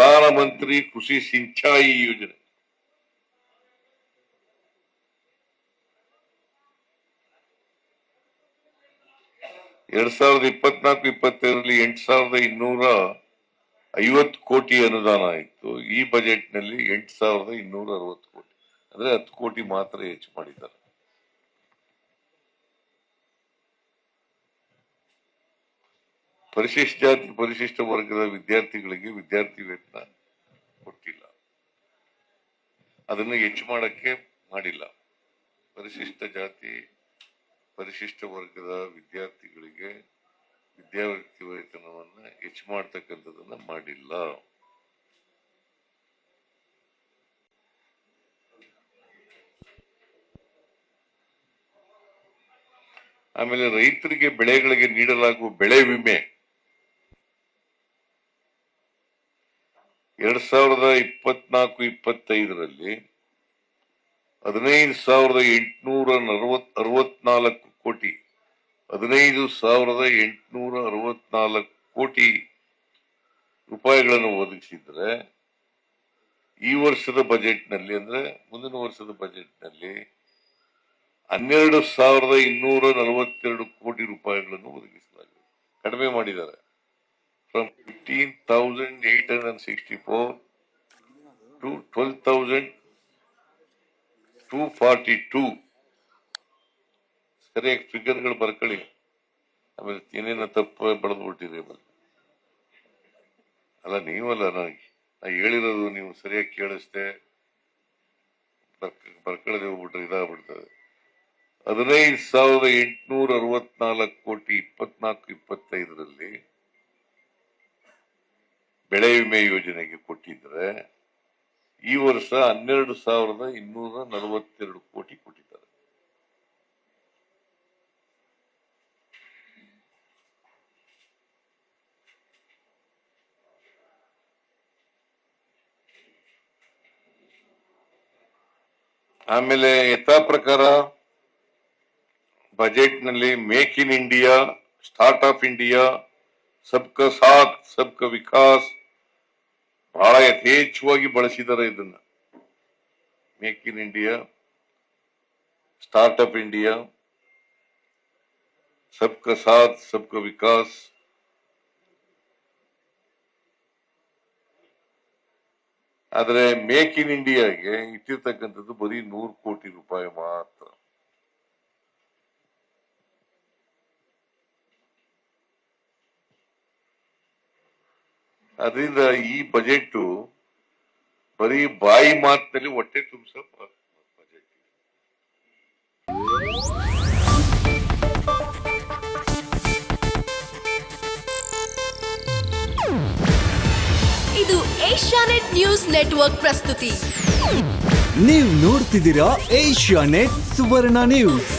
ಪ್ರಧಾನಮಂತ್ರಿ ಕೃಷಿ ಸಿಂಚಾಯಿ ಯೋಜನೆ. ಎರಡ್ ಸಾವಿರದ ಇಪ್ಪತ್ನಾಲ್ಕು, ಇಪ್ಪತ್ತೈದರಲ್ಲಿ ಎಂಟು ಸಾವಿರದ ಇನ್ನೂರ ಐವತ್ತು ಕೋಟಿ ಅನುದಾನ ಇತ್ತು. ಈ ಬಜೆಟ್ನಲ್ಲಿ ಎಂಟು ಸಾವಿರದ ಇನ್ನೂರ ಅರವತ್ತು ಕೋಟಿ. ಅಂದ್ರೆ ಹತ್ತು ಕೋಟಿ ಮಾತ್ರ ಹೆಚ್ಚು ಮಾಡಿದ್ದಾರೆ. ಪರಿಶಿಷ್ಟ ಪರಿಶಿಷ್ಟ ವರ್ಗದ ವಿದ್ಯಾರ್ಥಿಗಳಿಗೆ ವಿದ್ಯಾರ್ಥಿ ವೇತನ ಕೊಟ್ಟಿಲ್ಲ. ಅದನ್ನು ಹೆಚ್ಚು ಮಾಡಕ್ಕೆ ಮಾಡಿಲ್ಲ. ಪರಿಶಿಷ್ಟ ಜಾತಿ, ಪರಿಶಿಷ್ಟ ವರ್ಗದ ವಿದ್ಯಾರ್ಥಿಗಳಿಗೆ ವಿದ್ಯಾವೃತ್ತಿ ವೇತನವನ್ನ ಹೆಚ್ಚು ಮಾಡ್ತಕ್ಕಂಥದನ್ನ ಮಾಡಿಲ್ಲ. ಆಮೇಲೆ ರೈತರಿಗೆ ಬೆಳೆಗಳಿಗೆ ನೀಡಲಾಗುವ ಬೆಳೆ ವಿಮೆ. ಎರಡ್ ಸಾವಿರದ ಇಪ್ಪತ್ನಾಲ್ಕು, ಇಪ್ಪತ್ತೈದರಲ್ಲಿ ಹದಿನೈದು ಸಾವಿರದ ಎಂಟುನೂರ ಅರವತ್ನಾಲ್ಕು ಕೋಟಿ, ಹದಿನೈದು ಸಾವಿರದ ಎಂಟುನೂರ ಅರವತ್ನಾಲ್ಕು ಕೋಟಿ ರೂಪಾಯಿಗಳನ್ನು ಒದಗಿಸಿದ್ರೆ ಈ ವರ್ಷದ ಬಜೆಟ್ನಲ್ಲಿ ಅಂದ್ರೆ ಮುಂದಿನ ವರ್ಷದ ಬಜೆಟ್ನಲ್ಲಿ ಹನ್ನೆರಡು ಸಾವಿರದ ಇನ್ನೂರ ನಲವತ್ತೆರಡು ಕೋಟಿ ರೂಪಾಯಿಗಳನ್ನು ಒದಗಿಸಲಾಗಿದೆ. ಕಡಿಮೆ ಮಾಡಿದ್ದಾರೆ. From fifteen thousand eight hundred sixty four to twelve thousand two forty two ಸರಿಯಾಗಿ ಫಿಗರ್ಗಳು ಬರ್ಕೊಳ್ಳಿ ಆಮೇಲೆ ಏನೇನೋ ತಪ್ಪು ಬೆಳೆದು ಬಿಟ್ಟಿರಿ ಆಮೇಲೆ ಅಲ್ಲ, ನೀವಲ್ಲ ನನಗೆ ನಾ ಹೇಳಿರೋದು ನೀವು ಸರಿಯಾಗಿ ಕೇಳಿಸ್ದೆ ಬರ್ಕ- ಬರ್ಕೊಳ್ಳದೆ ಹೋಗ್ಬಿಟ್ರೆ ಇದಾಗ್ಬಿಡ್ತದೆ. ಹದಿನೈದು ಸಾವಿರದ ಎಂಟುನೂರ ಅರವತ್ನಾಲ್ಕು ಕೋಟಿ ಇಪ್ಪತ್ನಾಲ್ಕು ಇಪ್ಪತ್ತೈದರಲ್ಲಿ ವಿಮೆ ಯೋಜನೆಗೆ ಕೊಟ್ಟಿದ್ರೆ ಈ ವರ್ಷ ಹನ್ನೆರಡು ಸಾವಿರದ ಇನ್ನೂರ ನಲವತ್ತೆರಡು ಕೋಟಿ ಕೊಟ್ಟಿದ್ದಾರೆ. ಆಮೇಲೆ ಯಥಾ ಪ್ರಕಾರ ಬಜೆಟ್ನಲ್ಲಿ make in India, startup India, ಸಬ್ಕ ಸಾಥ್, ಸಬ್ಕ ವಿಕಾಸ್ ಬಹಳ ಯಥೇಚ್ಛವಾಗಿ ಬಳಸಿದ್ದಾರೆ ಇದನ್ನ. Make in India startup India ಸಬ್ಕ ಸಾಥ್ ಸಬ್ಕ ವಿಕಾಸ್ ಆದರೆ ಮೇಕ್ ಇನ್ ಇಂಡಿಯಾಗೆ ಇಟ್ಟಿರ್ತಕ್ಕಂಥದ್ದು ಬರೀ ನೂರು ಕೋಟಿ ರೂಪಾಯಿ ಮಾತ್ರ. ಅದರಿಂದ ಈ ಬಜೆಟ್ ಬರೀ ಬಾಯಿ ಮಾತಿನಲ್ಲಿ ಹೊಟ್ಟೆ ತುಂಬಿಸ ಬಜೆಟ್ ಇದು ಏಷ್ಯಾನೆಟ್ ನ್ಯೂಸ್ ನೆಟ್ವರ್ಕ್ ಪ್ರಸ್ತುತಿ. ನೀವು ನೋಡ್ತಿದ್ದೀರಾ ಏಷ್ಯಾ ನೆಟ್ ಸುವರ್ಣ ನ್ಯೂಸ್.